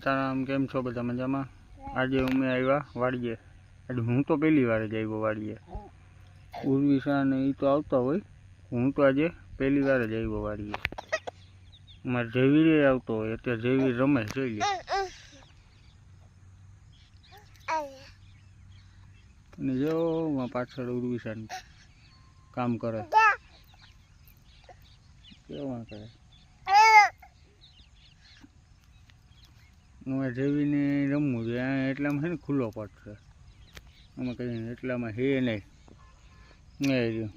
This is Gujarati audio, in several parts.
સીતારામ કેમ છો બધા મજામાં? આજે અમે આવ્યા વાડીએ. એટલે હું તો પહેલી વાર જ આવ્યો વાડીએ. ઉર્વિશા ને એ તો આવતા હોય. હું તો આજે પહેલી વાર જ આવ્યો વાડીએ. અમારે જયવીરે આવતો હોય અત્યારે જયવીર રમે જોઈ લે. અને જો પાછળ ઉર્વિશા કામ કરે. કેવા કરે? હવે જેવીને રમવું જોઈએ એટલામાં છે ને ખુલ્લો છે. આમાં કંઈ એટલામાં હે નહીં. એ રહ્યું.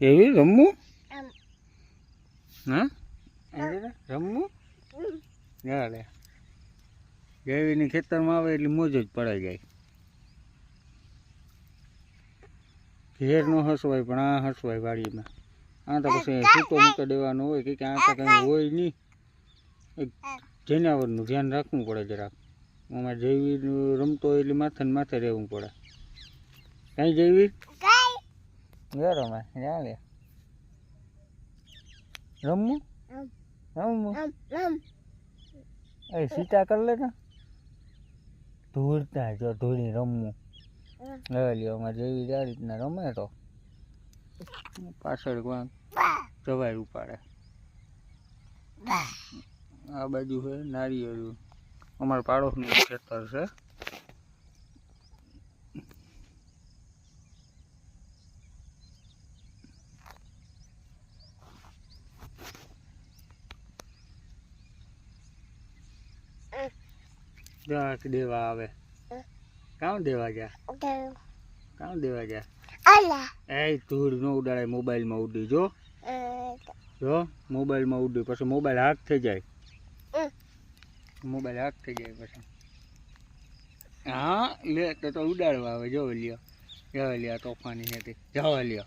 એવી રમવું હા? એવી રમવું હા લે જેવીની ખેતરમાં આવે એટલે મોજ જ પડાઈ જાય. ઘેર નો હસવાય પણ આ હસવાય વાડીમાં. આ તો પછી છૂટો મૂકી દેવાનો હોય કે આ તો કંઈ હોય નહીં. એક જનાવરનું ધ્યાન રાખવું પડે જરાક. આમાં જૈવી રમતો હોય એટલે માથે ને માથે રહેવું પડે. કઈ જૈવીર? લે રમે ત્યાં લે. રમવું? રમવું? એ સીતા કર લે ને ધૂળતા જો ધૂળી રમવું. હવે લ્યો અમારે જેવી આ રીતના રમે તો. પાછળ કોણ જવાય ઉપાડે. આ બાજુ છે નારિયેળ. અમારા પાડોશનું ખેતર છે. દેવા આવે? કામ દેવા ગયા? કામ દેવા જા એ ધૂળ નો ઉડાડે મોબાઈલમાં ઉડી જો. જો મોબાઈલમાં ઉડી પછી મોબાઈલ હાથ થઈ જાય. મોબાઈલ હાથ થઈ જાય પછી. હા લે તો તો ઉડાડવા આવે જો લ્યો. જવા લ્યો તોફાની હતી જો લ્યો.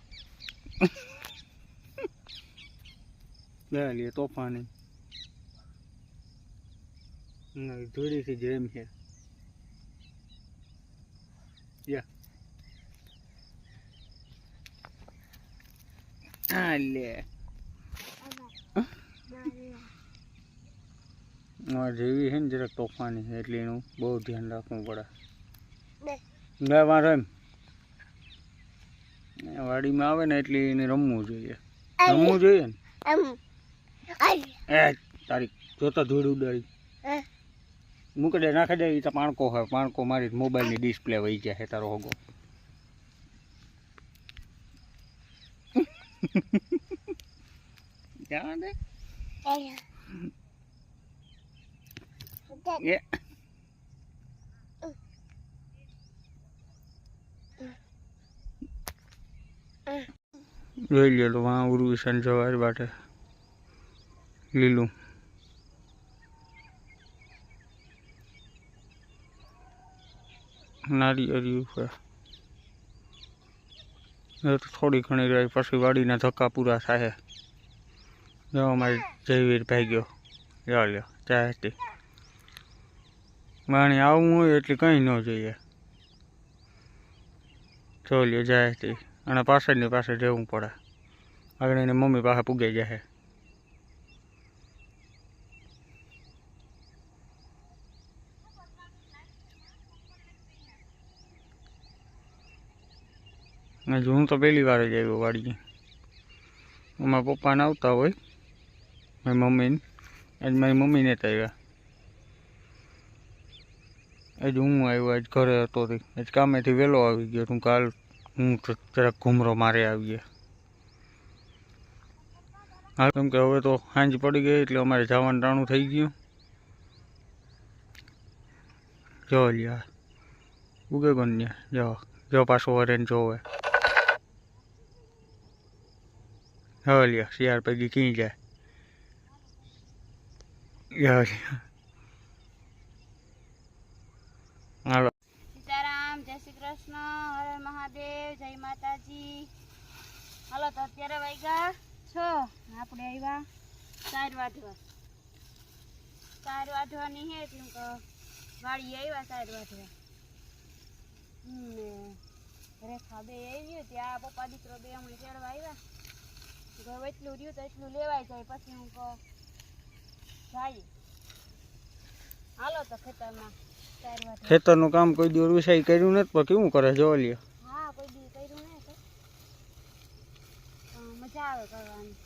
લે લ્યો તોફાની. ધૂળીથી જેમ છે યા આ લે જેવી છે ને જરાક તોફાની છે એટલે એનું બહુ ધ્યાન રાખવું પડે. બે. વાર એમ. એ વાડીમાં આવે ને એટલે એને રમવું જોઈએ. રમવું જોઈએ ને? એ તારી જોતા ધૂળ ઉડાડી. મૂકી દે નાખી દે એ તો પાણકો હોય. પાણકો મારી મોબાઈલની ડિસ્પ્લે વહી જાય તારો હોગો. જવા દે Yeah. જોઈ લે તો વાં ઉર્વિશન જવાર બાટે. લીલું. નારી એ તો થોડી ઘણી રહી, પછી વાડીના ધક્કા પૂરા થાય. જો અમારે જયવીર ભાઈ ગયો. લ્યો લ્યો માણી વાણી આવવું હોય એટલે કંઈ ન જોઈએ. જો લ્યો જાહેતી અને પાછળની પાસે જવું પડે. આગળ એની મમ્મી પાસે પૂગે જાય હજુ હું તો પહેલી વાર જ આવ્યો વાડીએ અમારા પપ્પાને આવતા હોય મારી મમ્મીને આજ મારી મમ્મીને જ આવ્યા આજ હું આવ્યો આજ ઘરે હતો તે આજ કામેથી વહેલો આવી ગયો તું કાલ હું જ- જરાક ઘૂમરો મારે આવીએ હા કેમ કે હવે તો સાંજ પડી ગઈ એટલે અમારે જવાનું ટાણું થઈ ગયું જો લ્યા, ઉગે કોને જો જો પાછો વરેન જોવે. હવે લ્યો શિયાળ પૈકી કી જાય હાલો સીતારામ જય શ્રી કૃષ્ણ હરે મહાદેવ જય માતાજી હાલો તો અત્યારે વાગ્યા છ? આપણે આવ્યા ચાર વાઢવા. ચાર વાઢવાની હે કેમ કે વાડી આવ્યા ચાર વાઢવા. રેખા બે આવી ત્યાં પપ્પા દીકરો બે હમણાં ચડવા હવે એટલું રહ્યું તો એટલું લેવાય જાય પછી હું જાય. હાલો તો ખેતરમાં ખેતરનું કામ કોઈ દિવસ વિષય કર્યું નથી પણ કેવું કરે જો લ્યો. હા કોઈ દી કર્યું પણ મજા આવે કરવાની.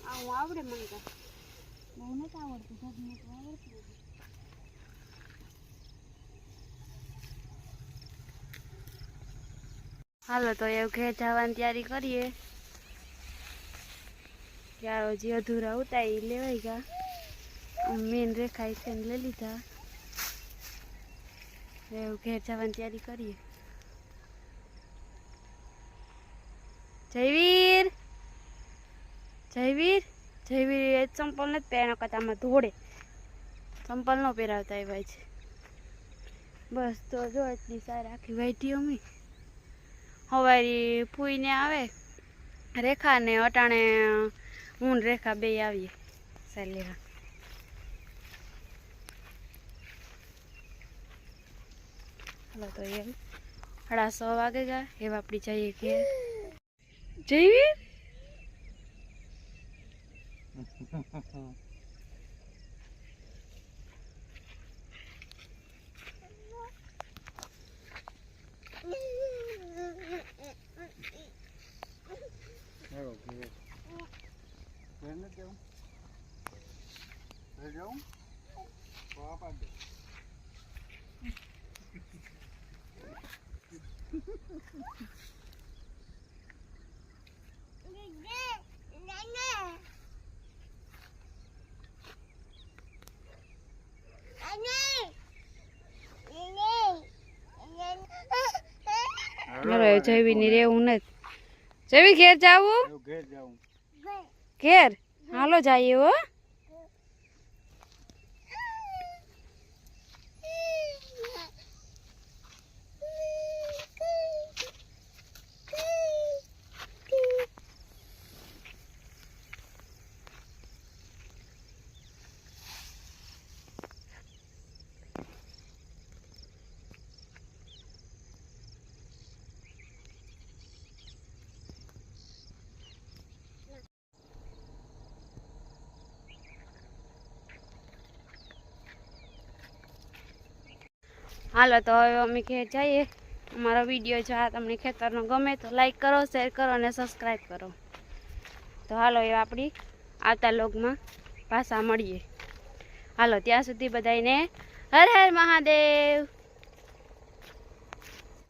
આવું આવડે મને તો. બહુ નથી આવડતું હાલો, તો એવું ઘેર જવાની તૈયારી કરીએ. ક્યારો જે અધૂરા ઉતા એ લેવાઈ ગયા. મેન રેખા છે લઈ લીધા. એવું ઘેર જવાની તૈયારી કરીએ. જયવીર! જયવીર! જયવીર એ ચંપલ નથી પહેર્યા કરતા આમાં ધોળે. ચંપલ ન પહેરાવતા એ છે. બસ તો જો, એટલી સારી આખી વાઈટી અમી. હવારી ફૂઈને આવે રેખા ને અટાણે હું રેખા બે આવીએ. સાલી હાલો તો એમ. સાડા સો વાગે ગયા એવા આપણી જઈએ કે જયવીર મારો જયવીરની. રેવું નથી ઘેર જાવું? ઘેર જાઉં ઘેર? હાલો જઈએ હો. હાલો, તો હવે અમે ઘેર જઈએ. અમારો વીડિયો જો આ તમને ખેતરનો ગમે તો લાઈક કરો શેર કરો અને સબસ્ક્રાઈબ કરો. તો હાલો એ આપણી આવતા લોગમાં પાછા મળીએ. હાલો, ત્યાં સુધી બધાને હર હર મહાદેવ.